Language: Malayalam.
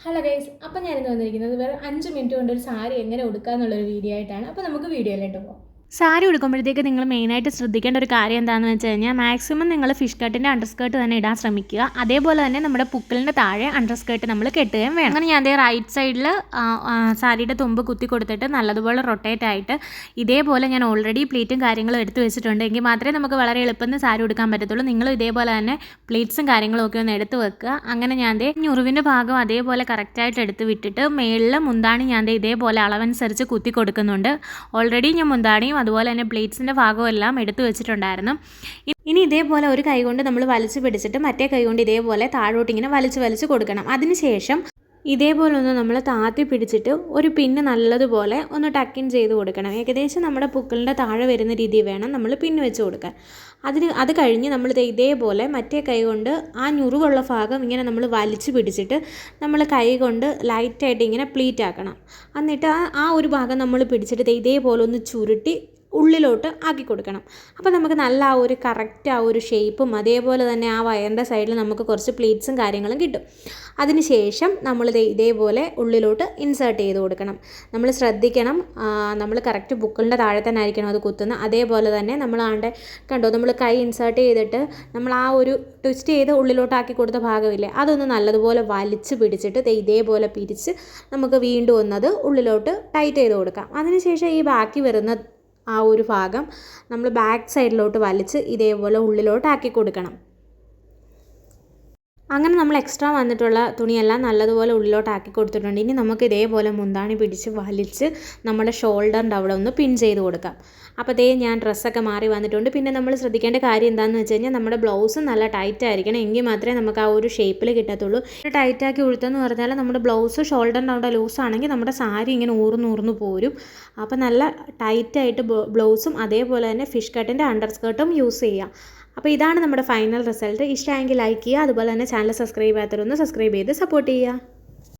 ഹലോ ഗൈസ് അപ്പം ഞാനിന്ന് വന്നിരിക്കുന്നത് വെറും അഞ്ച് മിനിറ്റ് കൊണ്ട് ഒരു സാരി എങ്ങനെ ഉടുക്കുക എന്നുള്ളൊരു വീഡിയോ ആയിട്ടാണ്. അപ്പോൾ നമുക്ക് വീഡിയോയിലോട്ട് പോകാം സാരി ഉടുക്കുമ്പോഴത്തേക്ക് നിങ്ങൾ മെയിനായിട്ട് ശ്രദ്ധിക്കേണ്ട ഒരു കാര്യം എന്താണെന്ന് വെച്ച് കഴിഞ്ഞാൽ മാക്സിമം നിങ്ങൾ ഫിഷ് കട്ടിന്റെ അണ്ടർ സ്കേർട്ട് തന്നെ ഇടാൻ ശ്രമിക്കുക. അതേപോലെ തന്നെ നമ്മുടെ പുക്കിളിന്റെ താഴെ അണ്ടർ സ്കേർട്ട് നമ്മൾ കെട്ടുകയും വേണം. അങ്ങനെ ഞാൻ അതേ റൈറ്റ് സൈഡിൽ സാരിയുടെ തുമ്പ് കുത്തി കൊടുത്തിട്ട് നല്ലതുപോലെ റൊട്ടേറ്റ് ആയിട്ട് ഇതേപോലെ ഞാൻ ഓൾറെഡി പ്ലേറ്റും കാര്യങ്ങളും എടുത്തു വെച്ചിട്ടുണ്ട്. എങ്കിൽ മാത്രമേ നമുക്ക് വളരെ എളുപ്പത്തിൽ സാരി ഉടുക്കാൻ പറ്റത്തുള്ളൂ. നിങ്ങൾ ഇതേപോലെ തന്നെ പ്ലേറ്റ്സും കാര്യങ്ങളും ഒക്കെ ഒന്ന് എടുത്ത് വെക്കുക. അങ്ങനെ ഞാൻ ദേ ഞുറിവിന്റെ ഭാഗം അതേപോലെ കറക്റ്റായിട്ട് എടുത്ത് വിട്ടിട്ട് മേളിൽ മുന്താണി ഞാൻ ദേ ഇതേപോലെ അളവനുസരിച്ച് കുത്തി കൊടുക്കുന്നുണ്ട്. ഓൾറെഡി ഞാൻ മുന്താണിയും അതുപോലെ തന്നെ പ്ലേറ്റ്സിന്റെ ഭാഗവും എല്ലാം എടുത്തു വെച്ചിട്ടുണ്ടായിരുന്നു. ഇനി ഇതേപോലെ ഒരു കൈ കൊണ്ട് നമ്മൾ വലിച്ചു പിടിച്ചിട്ട് മറ്റേ കൈ കൊണ്ട് ഇതേപോലെ താഴോട്ട് ഇങ്ങനെ വലിച്ചു വലിച്ചു കൊടുക്കണം. അതിനുശേഷം ഇതേപോലെ ഒന്ന് നമ്മൾ താത്തി പിടിച്ചിട്ട് ഒരു പിന്ന് നല്ലതുപോലെ ഒന്ന് ടക്കിൻ ചെയ്ത് കൊടുക്കണം. ഏകദേശം നമ്മുടെ പുക്കിളിന്റെ താഴെ വരുന്ന രീതിയിൽ വേണം നമ്മൾ പിന്ന് വെച്ച് കൊടുക്കാൻ. അതിന് അത് കഴിഞ്ഞ് നമ്മൾ ഇതേപോലെ മറ്റേ കൈ കൊണ്ട് ആ ഞുറിവുള്ള ഭാഗം ഇങ്ങനെ നമ്മൾ വലിച്ചു പിടിച്ചിട്ട് നമ്മൾ കൈ കൊണ്ട് ലൈറ്റായിട്ട് ഇങ്ങനെ പ്ലീറ്റ് ആക്കണം. എന്നിട്ട് ആ ആ ഒരു ഭാഗം നമ്മൾ പിടിച്ചിട്ട് ഇതേപോലെ ഒന്ന് ചുരുട്ടി ഉള്ളിലോട്ട് ആക്കി കൊടുക്കണം. അപ്പോൾ നമുക്ക് നല്ല ആ ഒരു കറക്റ്റ് ആ ഒരു ഷേപ്പും അതേപോലെ തന്നെ ആ വയറിന്റെ സൈഡിൽ നമുക്ക് കുറച്ച് പ്ലീറ്റ്സും കാര്യങ്ങളും കിട്ടും. അതിനുശേഷം നമ്മൾ ദേ ഇതേപോലെ ഉള്ളിലോട്ട് ഇൻസേർട്ട് ചെയ്ത് കൊടുക്കണം. നമ്മൾ ശ്രദ്ധിക്കണം നമ്മൾ കറക്റ്റ് ബുക്കിളിന്റെ താഴെ തന്നെ ആയിരിക്കണം അത് കുത്തുന്നത് അതേപോലെ തന്നെ നമ്മൾ ആണ്ട് കണ്ടോ നമ്മൾ കൈ ഇൻസേർട്ട് ചെയ്തിട്ട് നമ്മൾ ആ ഒരു ട്വിസ്റ്റ് ചെയ്ത് ഉള്ളിലോട്ടാക്കി കൊടുത്ത ഭാഗമില്ലേ അതൊന്ന് നല്ലതുപോലെ വലിച്ച് പിടിച്ചിട്ട് ഇതേപോലെ പിരിച്ച് നമുക്ക് വീണ്ടും ഒന്നത് ഉള്ളിലോട്ട് ടൈറ്റ് ചെയ്ത് കൊടുക്കാം. അതിനുശേഷം ഈ ബാക്കി വരുന്ന ആ ഒരു ഭാഗം നമ്മൾ ബാക്ക് സൈഡിലോട്ട് വലിച്ച് ഇതേപോലെ ഉള്ളിലോട്ട് ആക്കി കൊടുക്കണം. അങ്ങനെ നമ്മൾ എക്സ്ട്രാ വന്നിട്ടുള്ള തുണിയെല്ലാം നല്ലതുപോലെ ഉള്ളിലോട്ട് ആക്കി കൊടുത്തിട്ടുണ്ട്. ഇനി നമുക്ക് ഇതേപോലെ മുന്താണി പിടിച്ച് വലിച്ച് നമ്മുടെ ഷോൾഡറിന്റെ അവിടെ ഒന്ന് പിൻ ചെയ്ത് കൊടുക്കാം. അപ്പോൾ ദേ ഞാൻ ഡ്രസ്സൊക്കെ മാറി വന്നിട്ടുണ്ട്. പിന്നെ നമ്മൾ ശ്രദ്ധിക്കേണ്ട കാര്യം എന്താണെന്ന് വെച്ച് കഴിഞ്ഞാൽ നമ്മുടെ ബ്ലൗസ് നല്ല ടൈറ്റ് ആയിരിക്കണം. എങ്കിൽ മാത്രമേ നമുക്ക് ആ ഒരു ഷേപ്പിൽ കിട്ടത്തുള്ളൂ. ടൈറ്റാക്കി ഉഴുത്തെന്ന് പറഞ്ഞാൽ നമ്മുടെ ബ്ലൗസ് ഷോൾഡറിന്റെ അവിടെ ലൂസ് ആണെങ്കിൽ നമ്മുടെ സാരി ഇങ്ങനെ ഊർന്നൂർന്ന് പോരും. അപ്പോൾ നല്ല ടൈറ്റായിട്ട് ബ്ലൗസും അതേപോലെ തന്നെ ഫിഷ് കട്ടിന്റെ അണ്ടർ സ്കേർട്ടും യൂസ് ചെയ്യാം. അപ്പോൾ ഇതാണ് നമ്മുടെ ഫൈനൽ റിസൾട്ട് ഇഷ്ടമായെങ്കിൽ ലൈക്ക് ചെയ്യുക അതുപോലെ തന്നെ ചാനൽ സബ്സ്ക്രൈബ് ചെയ്യാത്തവരൊന്ന് സബ്സ്ക്രൈബ് ചെയ്ത് സപ്പോർട്ട് ചെയ്യുക.